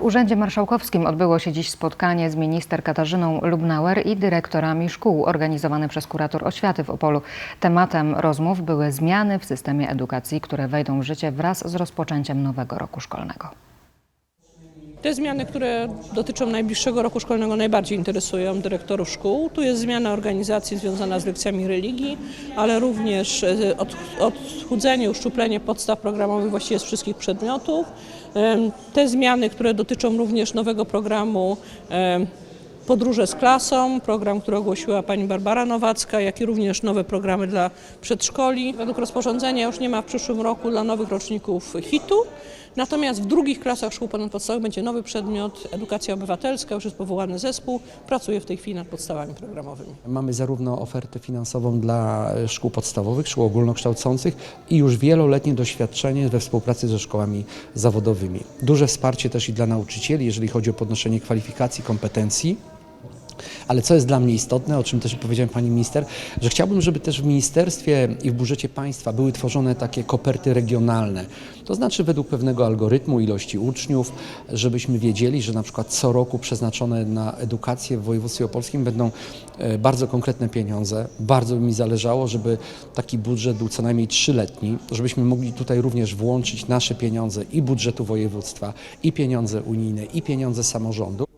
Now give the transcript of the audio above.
W Urzędzie Marszałkowskim odbyło się dziś spotkanie z minister Katarzyną Lubnauer i dyrektorami szkół organizowane przez kurator oświaty w Opolu. Tematem rozmów były zmiany w systemie edukacji, które wejdą w życie wraz z rozpoczęciem nowego roku szkolnego. Te zmiany, które dotyczą najbliższego roku szkolnego, najbardziej interesują dyrektorów szkół. Tu jest zmiana organizacji związana z lekcjami religii, ale również e, od- odchudzenie, uszczuplenie podstaw programowych właściwie z wszystkich przedmiotów. Te zmiany, które dotyczą również nowego programu Podróże z klasą, program, który ogłosiła pani Barbara Nowacka, jak i również nowe programy dla przedszkoli. Według rozporządzenia już nie ma w przyszłym roku dla nowych roczników HIT-u, natomiast w drugich klasach szkół ponadpodstawowych będzie nowy przedmiot edukacja obywatelska, już jest powołany zespół, pracuje w tej chwili nad podstawami programowymi. Mamy zarówno ofertę finansową dla szkół podstawowych, szkół ogólnokształcących i już wieloletnie doświadczenie we współpracy ze szkołami zawodowymi. Duże wsparcie też i dla nauczycieli, jeżeli chodzi o podnoszenie kwalifikacji, kompetencji. Ale co jest dla mnie istotne, o czym też powiedziałem pani minister, że chciałbym, żeby też w ministerstwie i w budżecie państwa były tworzone takie koperty regionalne. To znaczy według pewnego algorytmu ilości uczniów, żebyśmy wiedzieli, że na przykład co roku przeznaczone na edukację w województwie opolskim będą e, bardzo konkretne pieniądze. Bardzo mi zależało, żeby taki budżet był co najmniej trzyletni, żebyśmy mogli tutaj również włączyć nasze pieniądze i budżetu województwa, i pieniądze unijne, i pieniądze samorządu.